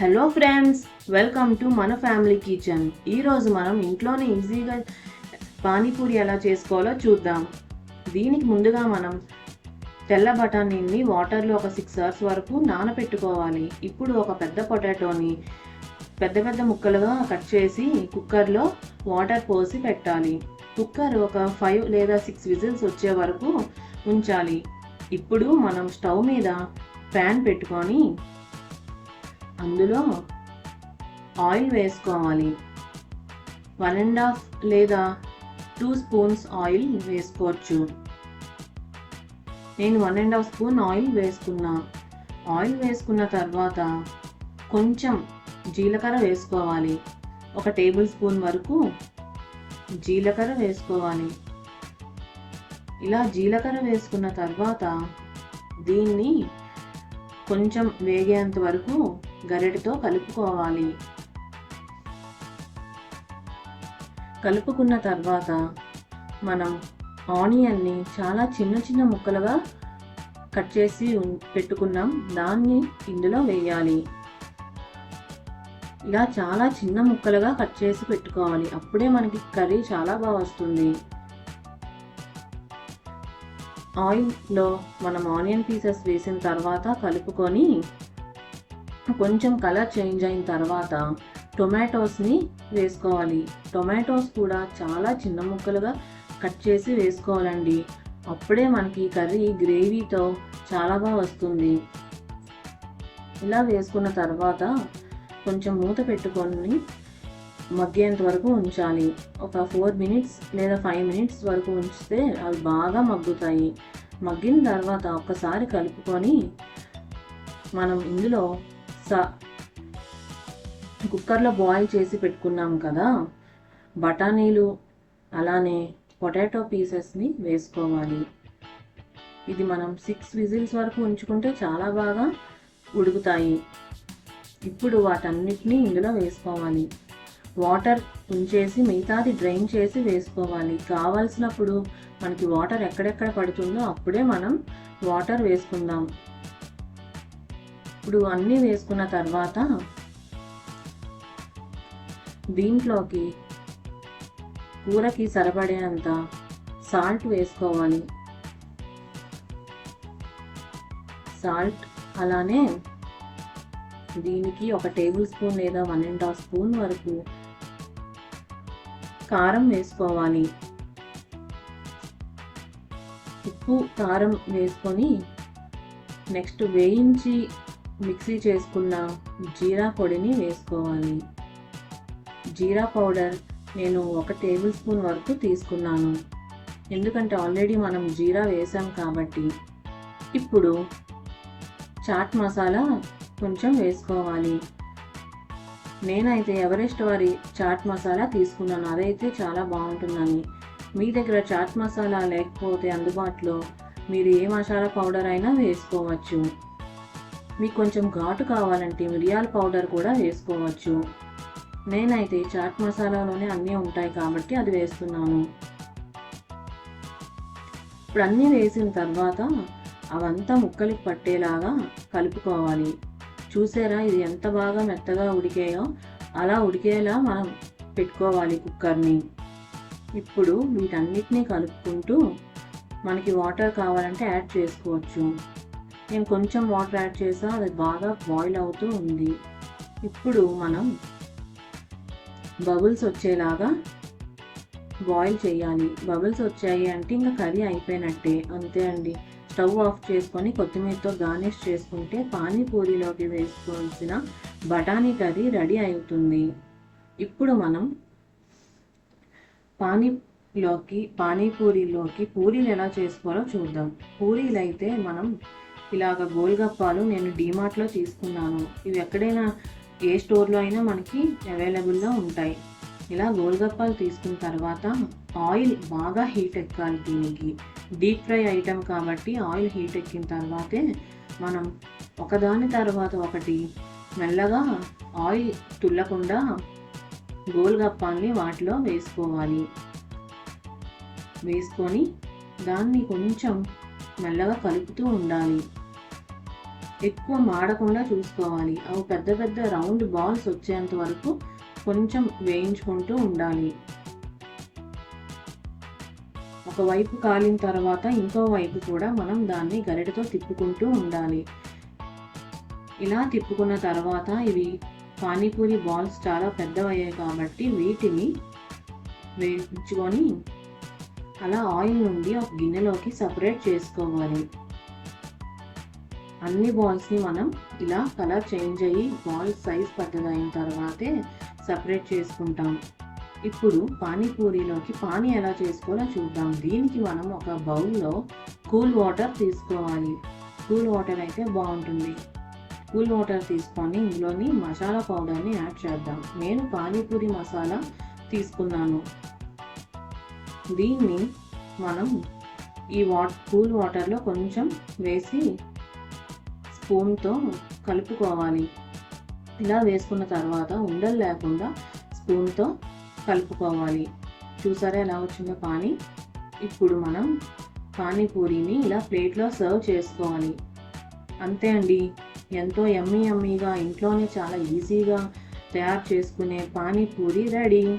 Hello friends welcome to మన family kitchen ఈరోజు మనం ఇంట్లోనే ఈజీగా పానీపూరి ఎలా చేసుకోవాలో చూద్దాం. దీనికి ముందుగా మనం తెల్ల బఠానీని వాటర్లో ఒక సిక్స్ అవర్స్ వరకు నానబెట్టుకోవాలి ఇప్పుడు ఒక పెద్ద పొటాటోని పెద్ద పెద్ద ముక్కలుగా కట్ చేసి కుక్కర్లో వాటర్ పోసి పెట్టాలి. కుక్కర్ ఒక ఫైవ్ లేదా సిక్స్ విజిల్స్ వచ్చే వరకు ఉంచాలి. ఇప్పుడు మనం స్టవ్ మీద ప్యాన్ పెట్టుకొని అందులో ఆయిల్ వేసుకోవాలి. వన్ అండ్ హాఫ్ లేదా టూ స్పూన్స్ ఆయిల్ వేసుకోవచ్చు. నేను one and half spoon oil వేసుకున్నా. ఆయిల్ వేసుకున్న తర్వాత కొంచెం జీలకర్ర వేసుకోవాలి. ఒక టేబుల్ స్పూన్ వరకు జీలకర్ర వేసుకోవాలి. ఇలా జీలకర్ర వేసుకున్న తర్వాత దీన్ని కొంచెం వేగేంత వరకు గరిటతో కలుపుకోవాలి. కలుపుకున్న తర్వాత మనం ఆనియన్ని చాలా చిన్న చిన్న ముక్కలుగా కట్ చేసి పెట్టుకున్నాం. దాన్ని ఇందులో వేయాలి. ఇలా చాలా చిన్న ముక్కలుగా కట్ చేసి పెట్టుకోవాలి. అప్పుడే మనకి కర్రీ చాలా బాగా వస్తుంది. ఆయిల్లో మనం ఆనియన్ పీసెస్ వేసిన తర్వాత కలుపుకొని కొంచెం కలర్ చేంజ్ అయిన తర్వాత టొమాటోస్ని వేసుకోవాలి. టొమాటోస్ కూడా చాలా చిన్న ముక్కలుగా కట్ చేసి వేసుకోవాలండి. అప్పుడే మనకి కర్రీ గ్రేవీతో చాలా బాగా వస్తుంది. ఇలా వేసుకున్న తర్వాత కొంచెం మూత పెట్టుకొని మగ్గేంత వరకు ఉంచాలి. ఒక ఫోర్ మినిట్స్ లేదా ఫైవ్ మినిట్స్ వరకు ఉంచితే అవి బాగా మగ్గుతాయి. మగ్గిన తర్వాత ఒక్కసారి కలుపుకొని మనం ఇందులో కుక్కర్లో బాయిల్ చేసి పెట్టుకున్నాం కదా బఠానీలు అలానే పొటాటో పీసెస్ని వేసుకోవాలి. ఇది మనం సిక్స్ విజిల్స్ వరకు ఉంచుకుంటే చాలా బాగా ఉడుకుతాయి. ఇప్పుడు వాటన్నిటిని ఇందులో వేసుకోవాలి. వాటర్ ఉంచేసి మిగతాది డ్రైన్ చేసి వేసుకోవాలి. కావాల్సినప్పుడు మనకి వాటర్ ఎక్కడెక్కడ పడుతుందో అప్పుడే మనం వాటర్ వేసుకుందాం. ఇప్పుడు అన్నీ వేసుకున్న తర్వాత దీంట్లోకి కూరకి సరిపడేంత సాల్ట్ వేసుకోవాలి. సాల్ట్ అలానే దీనికి ఒక టేబుల్ స్పూన్ లేదా వన్ అండ్ హాఫ్ స్పూన్ వరకు కారం వేసుకోవాలి. ఉప్పు కారం వేసుకొని నెక్స్ట్ వేయించి మిక్సీ చేసుకున్న జీరా పొడిని వేసుకోవాలి. జీరా పౌడర్ నేను ఒక టేబుల్ స్పూన్ వరకు తీసుకున్నాను. ఎందుకంటే ఆల్రెడీ మనం జీరా వేసాం కాబట్టి. ఇప్పుడు చాట్ మసాలా కొంచెం వేసుకోవాలి. నేనైతే ఎవరెస్ట్ వారి చాట్ మసాలా తీసుకున్నాను. అదైతే చాలా బాగుంటుందని. మీ దగ్గర చాట్ మసాలా లేకపోతే అందుబాటులో మీరు ఏ మసాలా పౌడర్ అయినా వేసుకోవచ్చు. మీకు కొంచెం ఘాటు కావాలంటే మిరియాల పౌడర్ కూడా వేసుకోవచ్చు. నేనైతే చాట్ మసాలాలోనే అన్నీ ఉంటాయి కాబట్టి అది వేస్తున్నాను. ఇప్పుడు అన్నీ వేసిన తర్వాత అవంతా ముక్కలకి పట్టేలాగా కలుపుకోవాలి. చూసారా ఇది ఎంత బాగా మెత్తగా ఉడికాయో? అలా ఉడికేలా మనం పెట్టుకోవాలి కుక్కర్ని. ఇప్పుడు వీటన్నిటినీ కలుపుకుంటూ మనకి వాటర్ కావాలంటే యాడ్ చేసుకోవచ్చు. నేను కొంచెం వాటర్ యాడ్ చేసా అది బాగా బాయిల్ అవుతూ ఉంది. ఇప్పుడు మనం బబుల్స్ వచ్చేలాగా బాయిల్ చేయాలి. బబుల్స్ వచ్చాయి అంటే ఇంకా కర్రీ అయిపోయినట్టే అంతే అండి. స్టవ్ ఆఫ్ చేసుకొని కొత్తిమీరతో గార్నిష్ చేసుకుంటే పానీపూరిలోకి వేసుకోవాల్సిన బఠానీ కర్రీ రెడీ అవుతుంది. ఇప్పుడు మనం పానీలోకి పానీపూరిలోకి పూరీలు ఎలా చేసుకోవాలో చూద్దాం. పూరీలు అయితే మనం ఇలాగ గోల్గప్పాలు నేను డీమార్ట్లో తీసుకున్నాను. ఇవి ఎక్కడైనా ఏ స్టోర్లో అయినా మనకి అవైలబుల్లో ఉంటాయి. ఇలా గోల్గప్పాలు తీసుకున్న తర్వాత ఆయిల్ బాగా హీట్ ఎక్కాలి దీనికి. డీప్ ఫ్రై ఐటెం కాబట్టి ఆయిల్ హీట్ ఎక్కిన తర్వాతే మనం ఒకదాని తర్వాత ఒకటి మెల్లగా ఆయిల్ తుల్లకుండా గోల్గప్పాల్ని వాటిలో వేసుకోవాలి. వేసుకొని దాన్ని కొంచెం మెల్లగా కలుపుతూ ఉండాలి. ఎక్కువ మాడకుండా చూసుకోవాలి. అవి పెద్ద పెద్ద రౌండ్ బాల్స్ వచ్చేంత వరకు కొంచెం వేయించుకుంటూ ఉండాలి. ఒకవైపు కాలిన తర్వాత ఇంకో వైపు కూడా మనం దాన్ని గరిటతో తిప్పుకుంటూ ఉండాలి. ఇలా తిప్పుకున్న తర్వాత ఇవి పానీపూరి బాల్స్ చాలా పెద్దవయ్యాయి కాబట్టి వీటిని వేయించుకొని అలా ఆయిల్ నుండి ఒక గిన్నెలోకి సపరేట్ చేసుకోవాలి. అన్ని బాల్స్ని మనం ఇలా కలర్ చేంజ్ అయ్యి బాల్ సైజ్ పెద్దదైన తర్వాతే సపరేట్ చేసుకుంటాం. ఇప్పుడు పానీపూరిలోకి పానీ ఎలా చేసుకోవాలో చూద్దాం. దీనికి మనం ఒక బౌల్లో కూల్ వాటర్ తీసుకోవాలి. కూల్ వాటర్ అయితే బాగుంటుంది. కూల్ వాటర్ తీసుకొని ఇందులోని మసాలా పౌడర్ని యాడ్ చేద్దాం. నేను పానీపూరి మసాలా తీసుకున్నాను. దీన్ని మనం ఈ వాట్ కూల్ వాటర్లో కొంచెం వేసి స్పూన్తో కలుపుకోవాలి. ఇలా వేసుకున్న తర్వాత ఉండలు లేకుండా స్పూన్తో కలుపుకోవాలి. చూసారా ఎలా వచ్చిందో పానీ? ఇప్పుడు మనం పానీపూరిని ఇలా ప్లేట్లో సర్వ్ చేసుకోవాలి. అంతే అండి. ఎంతో ఎమ్మీ ఎమ్మీగా ఇంట్లోనే చాలా ఈజీగా తయారు చేసుకునే పానీపూరి రెడీ.